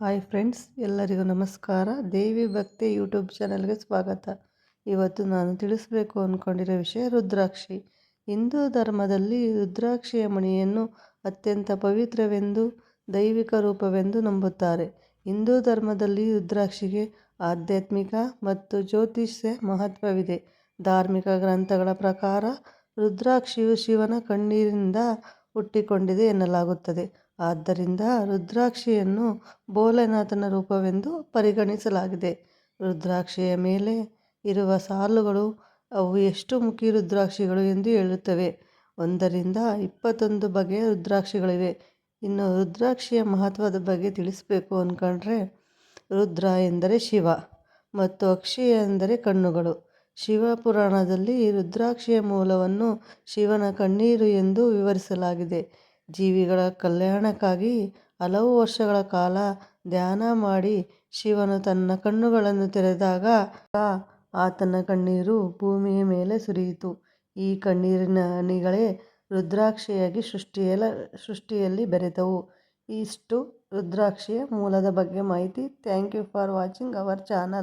Hi friends, ಎಲ್ಲರಿಗೂ ನಮಸ್ಕಾರ. ದೇವಿ ಭಕ್ತಿ ಯೂಟ್ಯೂಬ್ ಚಾನಲ್ಗೆ ಸ್ವಾಗತ. ಇವತ್ತು ನಾನು ತಿಳಿಸಬೇಕು ಅಂದ್ಕೊಂಡಿರೋ ವಿಷಯ ರುದ್ರಾಕ್ಷಿ. ಹಿಂದೂ ಧರ್ಮದಲ್ಲಿ ರುದ್ರಾಕ್ಷಿಯ ಮಣಿಯನ್ನು ಅತ್ಯಂತ ಪವಿತ್ರವೆಂದು, ದೈವಿಕ ರೂಪವೆಂದು ನಂಬುತ್ತಾರೆ. ಹಿಂದೂ ಧರ್ಮದಲ್ಲಿ ರುದ್ರಾಕ್ಷಿಗೆ ಆಧ್ಯಾತ್ಮಿಕ ಮತ್ತು ಜ್ಯೋತಿಷ್ಯ ಮಹತ್ವವಿದೆ. ಧಾರ್ಮಿಕ ಗ್ರಂಥಗಳ ಪ್ರಕಾರ ರುದ್ರಾಕ್ಷಿಯು ಶಿವನ ಕಣ್ಣೀರಿನಿಂದ ಹುಟ್ಟಿಕೊಂಡಿದೆ ಎನ್ನಲಾಗುತ್ತದೆ. ಆದ್ದರಿಂದ ರುದ್ರಾಕ್ಷಿಯನ್ನು ಭೋಲೆನಾಥನ ರೂಪವೆಂದು ಪರಿಗಣಿಸಲಾಗಿದೆ. ರುದ್ರಾಕ್ಷಿಯ ಮೇಲೆ ಇರುವ ಸಾಲುಗಳು ಅವು ಎಷ್ಟು ಮುಖಿ ರುದ್ರಾಕ್ಷಿಗಳು ಎಂದು ಹೇಳುತ್ತವೆ. ಒಂದರಿಂದ ಇಪ್ಪತ್ತೊಂದು ಬಗೆಯ ರುದ್ರಾಕ್ಷಿಗಳಿವೆ. ಇನ್ನು ರುದ್ರಾಕ್ಷಿಯ ಮಹತ್ವದ ಬಗ್ಗೆ ತಿಳಿಸಬೇಕು ಅಂದ್ಕೊಂಡ್ರೆ ರುದ್ರ ಎಂದರೆ ಶಿವ ಮತ್ತು ಅಕ್ಷಿ ಎಂದರೆ ಕಣ್ಣುಗಳು. ಶಿವ ಪುರಾಣದಲ್ಲಿ ರುದ್ರಾಕ್ಷಿಯ ಮೂಲವನ್ನು ಶಿವನ ಕಣ್ಣೀರು ಎಂದು ವಿವರಿಸಲಾಗಿದೆ. ಜೀವಿಗಳ ಕಲ್ಯಾಣಕ್ಕಾಗಿ ಹಲವು ವರ್ಷಗಳ ಕಾಲ ಧ್ಯಾನ ಮಾಡಿ ಶಿವನು ತನ್ನ ಕಣ್ಣುಗಳನ್ನು ತೆರೆದಾಗ ಆತನ ಕಣ್ಣೀರು ಭೂಮಿಯ ಮೇಲೆ ಸುರಿಯಿತು. ಈ ಕಣ್ಣೀರಿನ ಹನಿಗಳೇ ರುದ್ರಾಕ್ಷಿಯಾಗಿ ಸೃಷ್ಟಿಯಲ್ಲ ಸೃಷ್ಟಿಯಲ್ಲಿ ಬೆರೆತವು. ಇಷ್ಟು ರುದ್ರಾಕ್ಷಿಯ ಮೂಲದ ಬಗ್ಗೆ ಮಾಹಿತಿ. Thank you for watching our channel.